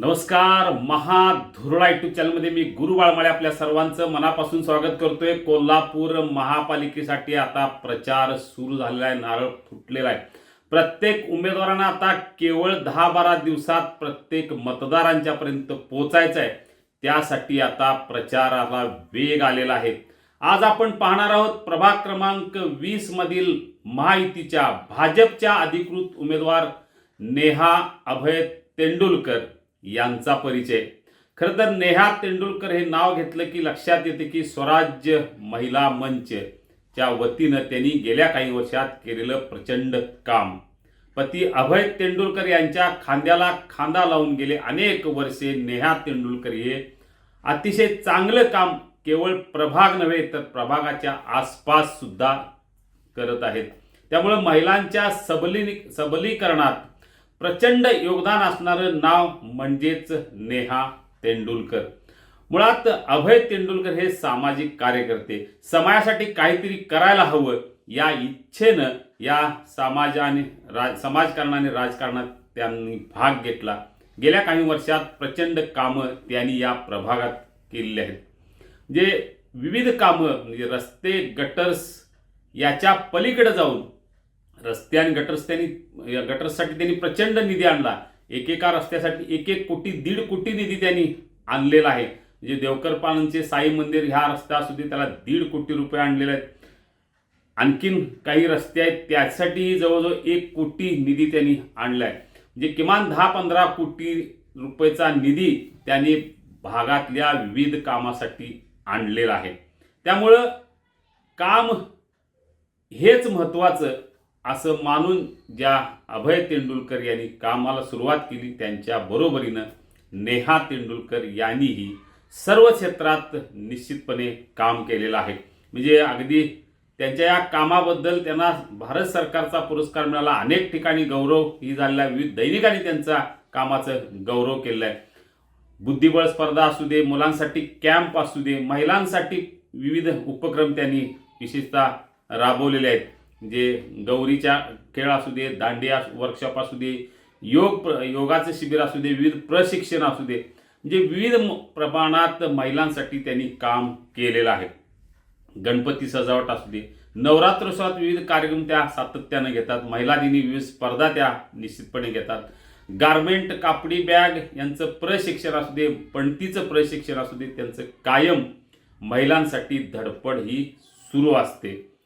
नमस्कार महाधुरळा युट्यूब चॅनलमध्ये मी गुरु बाळमाळे आपल्या सर्वांचं मनापासून स्वागत करतोय. कोल्हापूर महापालिकेसाठी आता प्रचार सुरू झालेला आहे नारळ फुटलेला आहे. प्रत्येक उमेदवारांना आता केवळ दहा बारा दिवसात प्रत्येक मतदारांच्या पर्यंत आहे. त्यासाठी आता प्रचाराला वेग आलेला आहे. आज आपण पाहणार आहोत प्रभाग क्रमांक वीस मधील महायुतीच्या भाजपच्या अधिकृत उमेदवार नेहा अभय तेंडुलकर. यांचा परिचय. खरं तर नेहा तेंडुलकर हे नाव घेतलं की लक्षात येते की स्वराज्य महिला मंच च्या वतीनं त्यांनी गेल्या काही वर्षात केलेलं प्रचंड काम. पती अभय तेंडुलकर यांच्या खांद्याला खांदा लावून गेले अनेक वर्षे नेहा तेंडुलकर हे. अतिशय चांगलं काम केवळ प्रभाग नव्हे तर प्रभागाच्या आसपास सुद्धा करत आहेत. त्यामुळे महिलांच्या सबली सबलीकरणात प्रचंड योगदान असणारं नाव म्हणजेच नेहा तेंडुलकर. मुळात अभय तेंडुलकर हे सामाजिक कार्यकर्ते. समाजासाठी काहीतरी करायला हवं या इच्छेनं या समाजाने राज समाजकारणाने राजकारणात त्यांनी भाग घेतला. गेल्या काही वर्षात प्रचंड कामं त्यांनी या प्रभागात केलेली आहेत. जे विविध कामं म्हणजे रस्ते गटर्स याच्या पलीकडे जाऊन रस्ते आणि गटर्स त्यांनी या गटर्ससाठी त्यांनी प्रचंड निधी आणला. एकेका रस्त्यासाठी एक एक कोटी दीड कोटी निधी त्यांनी आणलेला आहे. म्हणजे देवकरपाळांचे साई मंदिर ह्या रस्ता असू दे त्याला दीड कोटी रुपये आणलेले आहेत. आणखीन काही रस्ते आहेत त्यासाठीही जवळजवळ एक कोटी निधी त्यांनी आणला आहे. म्हणजे किमान दहा पंधरा कोटी रुपयेचा निधी त्यांनी भागातल्या विविध कामासाठी आणलेला आहे. त्यामुळं काम हेच महत्त्वाचं असं मानून ज्या अभय तेंडुलकर यांनी कामाला सुरुवात केली त्यांच्या बरोबरीनं नेहा तेंडुलकर यांनीही सर्व क्षेत्रात निश्चितपणे काम केलेलं आहे. म्हणजे अगदी त्यांच्या या कामाबद्दल त्यांना भारत सरकारचा पुरस्कार मिळाला. अनेक ठिकाणी गौरव ही झालेला आहे. विविध दैनिकांनी त्यांचा कामाचं गौरव केलेलं आहे. बुद्धिबळ स्पर्धा असू दे मुलांसाठी कॅम्प असू दे महिलांसाठी विविध उपक्रम त्यांनी विशेषतः राबवलेले आहेत. म्हणजे गौरीच्या खेळ असू दे दांडिया वर्कशॉप असू दे योग प्र योगाचं शिबिर असू दे विविध प्रशिक्षण असू दे म्हणजे विविध म- प्रमाणात महिलांसाठी त्यांनी काम केलेलं आहे. गणपती सजावट असू दे नवरात्रोत्सवात विविध कार्यक्रम त्या सातत्यानं घेतात महिला दिनी विविध स्पर्धा त्या निश्चितपणे घेतात. गारमेंट कापडी बॅग यांचं प्रशिक्षण असू दे पणतीचं प्रशिक्षण असू दे त्यांचं कायम महिलांसाठी धडपड ही सुरू असते.